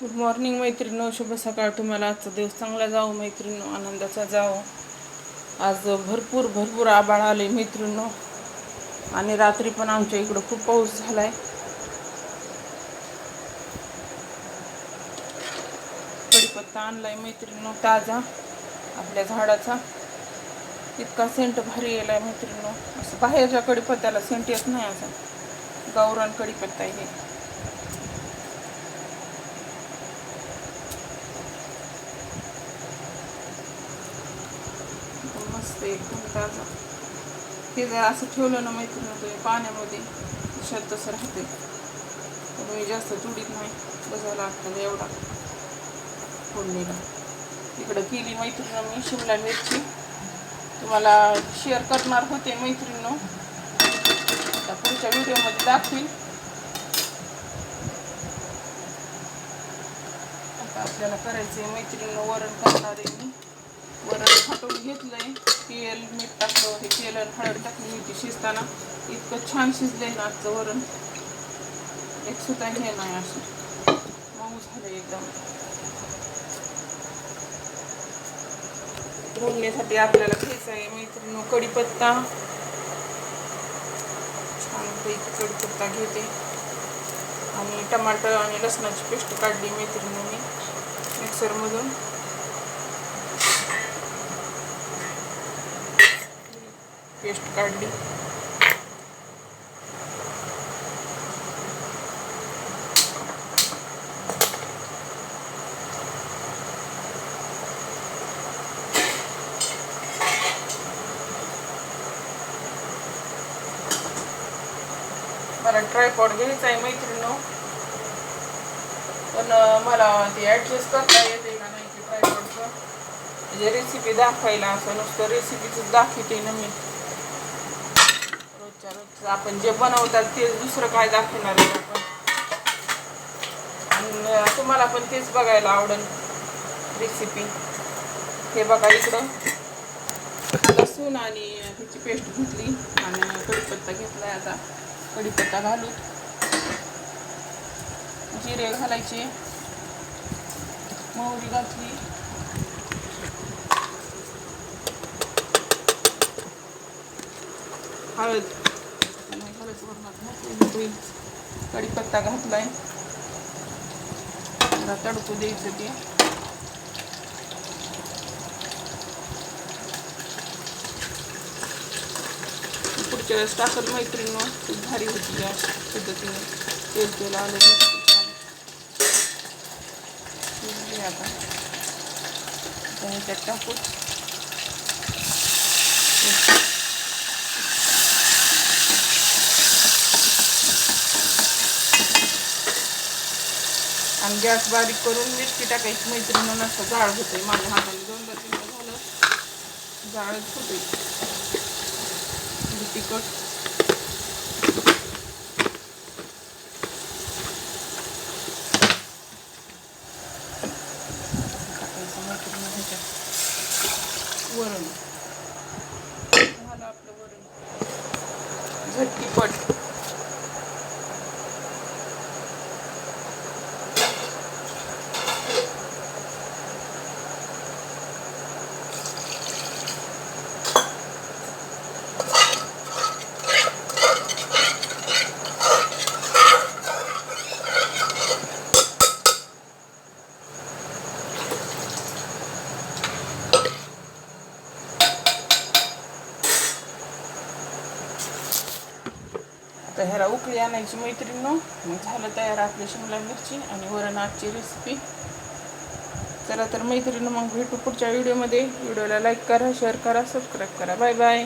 Good morning मैत्रिणो शुभ सकाळ तुम्हाला. आजचा दिवस चांगला जावो मैत्रिणो आनंदाचा जावो. आज भरपूर भरपूर आबाळ आले मैत्रिणो आणि रात्री पण आमच्या इकडं खूप पाऊस झालाय. कडीपत्ता आणलाय मैत्रिणीनो ताजा आपल्या झाडाचा. इतका सेंट भारी येलाय मैत्रिणो असं बाहेरच्या कडीपत्त्याला सेंट येत नाही असा गावरान कडीपत्ता आहे. हे मस्त एकदम ताजा. हे जर असं ठेवलं ना मैत्रिणी तुम्ही पाण्यामध्ये शांत तसं राहते. तुम्ही मी जास्त तुडीत नाही बसायला लागतं एवढा. फोडणीला इकडं केली मैत्रिणी मी शिमला मिरची. तुम्हाला शेअर करणार होते मैत्रिणीनो. आता पुढच्या व्हिडिओमध्ये दाखवील आता आपल्याला करायचं आहे मैत्रिणीनं वरण करणार आहे मी. वरण फाटून घेतलंय तेल मीठ टाकलं हे तेल आणि हळद टाकली होती शिजताना. इतकं छान शिजलंय ना आजचं वरण. एक सुद्धा हे नाही असं. मऊ झालं एकदम. फोडणीसाठी आपल्याला घ्यायचं आहे. मैत्रिणी कढीपत्ता छानपैकी कढीपत्ता घेते. आणि टमाटर आणि लसणाची पेस्ट काढली मैत्रिणी मी मिक्सरमधून. पेस्ट काढली. मला ट्रायपॉड घ्यायचा आहे मैत्रिणी पण मला ते ॲडजस्ट करता येते का नाही ते ट्रायपॉडचं म्हणजे रेसिपी दाखवायला असं नुसतं रेसिपीच दाखवते ना मी. आपण जे बनवतात ते दुसरं काय दाखवणार आहे आपण? आणि तुम्हाला पण तेच बघायला आवडेल रेसिपी हे बघा इकडं. लसूण आणि ह्याची पेस्ट घेतली आणि कढीपत्ता घेतलाय आता. कढीपत्ता घालू जिरे घालायचे. मोहरी घातली. हळद. नाही हळद होईल कढीपत्ता घातलाय. जरा तडकू द्यायचं ते. पुढच्या वेळेस टाकत मैत्रिणी खूप भारी होती या पद्धतीने. तेल तेल आलं मस्त छान. आता आता ह्याच्यात टाकू. आणि गॅस बारीक करून मिरची टाकायची. मैत्रिणी असं जाळ होते माझ्या हाताने दोनदा तीनदा झालं. जाळच होते तिखट. वरण. झालं आपलं वरण. झटकीपट तर ह्याला उकळी आणायची मैत्रिणीनो मग झालं तयार आपली शिमला मिरची आणि वरण आजची रेसिपी चला तर मैत्रिणी मग भेटू पुढच्या व्हिडिओमध्ये व्हिडिओला लाईक करा शेअर करा सबस्क्राईब करा बाय बाय